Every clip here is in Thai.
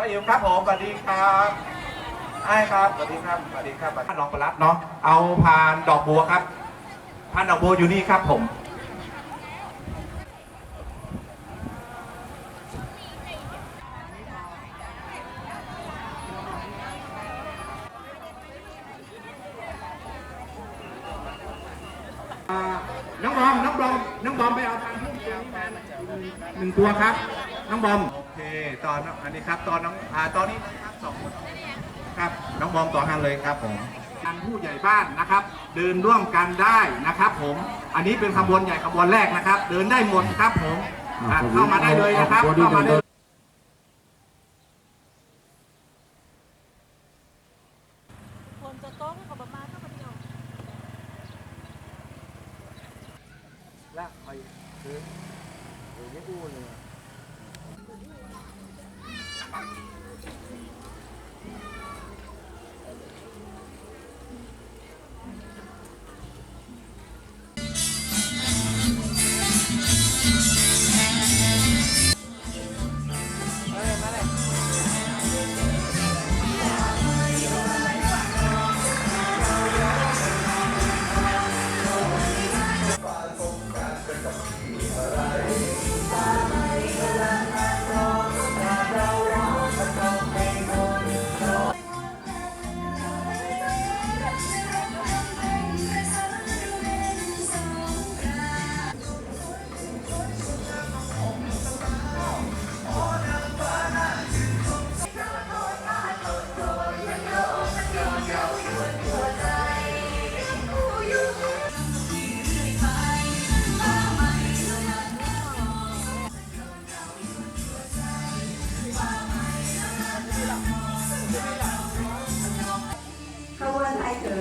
ป้าอิ๋วครับผมสวัสดีครับไอ้ครับสวัสดีครับสวัสดีครับท่านรองประลัดเนาะเอาพานดอกบัวครับพานดอกบัวอยู่นี่ครับผมน้องบอมน้องบอมน้องบอมไปเอาทางพุ่มเดียวกันหนึ่งตัวครับ น้องบอม โอเคตอนอันนี้ครับตอนน้องอ่าตอนนี้นะครับสองคนครับน้องบอมต่อทางเลยครับผมทางผู้ใหญ่บ้านนะครับ เดินร่วมกันได้นะครับ ผมอันนี้เป็นขบวนใหญ่ขบวนแรกนะครับ เดินได้หมดครับผมอะเข้ามาได้เลยนะครับเข้ามาได้คนจะโต๊ะกับประมาณเท่ากันเดียวลากไปคือโอ้ยไม่อู้เลย うわ!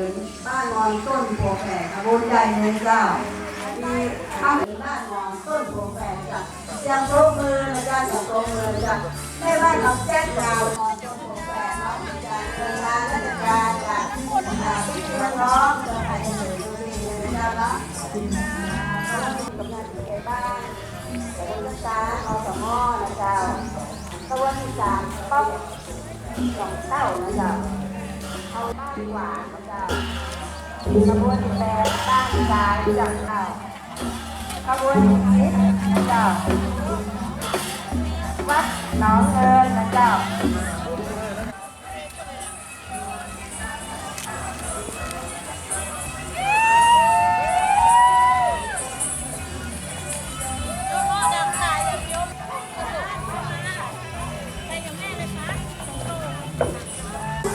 วนไทยเถินบ้านนอนต้นโพแฝกขบวนใหญ่เลยเจ้ามีข้าวถึงบ้านนอนต้นโพแฝกจ้ะเสียงโต๊ะมือนะจ้ะเสียงโต๊ะมือจ้ะแม่บ้านเราแจ้งยาวนอนต้นโพแฝกเนาะจ้ะเวลาราชการจ้ะอ่าพี่น้องเจ้าไทยเถินดูดีเลยจ้ะเนาะแล้วมีกำนันอยู่ในบ้านขบวนรักษาเอาสมอนะเจ้าขบวนที่สามป๊อกสองเต้านะเจ้า เอาบ้านหวานกับเจ้าขบวนแปดบ้านซ้ายจับเจ้าขบวนสิบนะเจ้าวัดหนองเงินนะเจ้า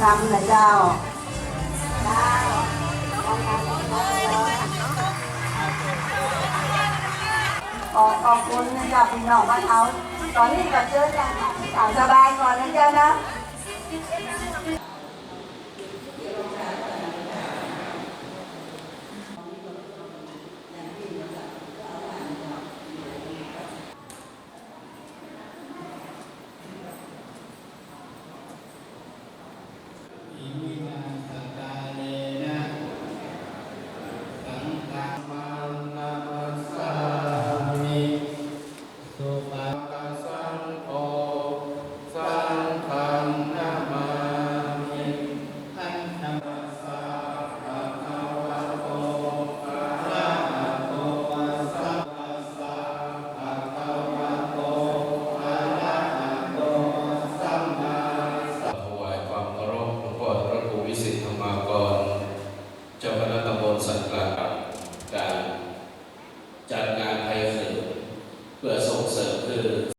ทำนะเจ้าขอขอบคุณนะเจ้าพี่น้องบ้านเขาตอนนี้ก็เจอกันสบายก่อนนะเจ้านะ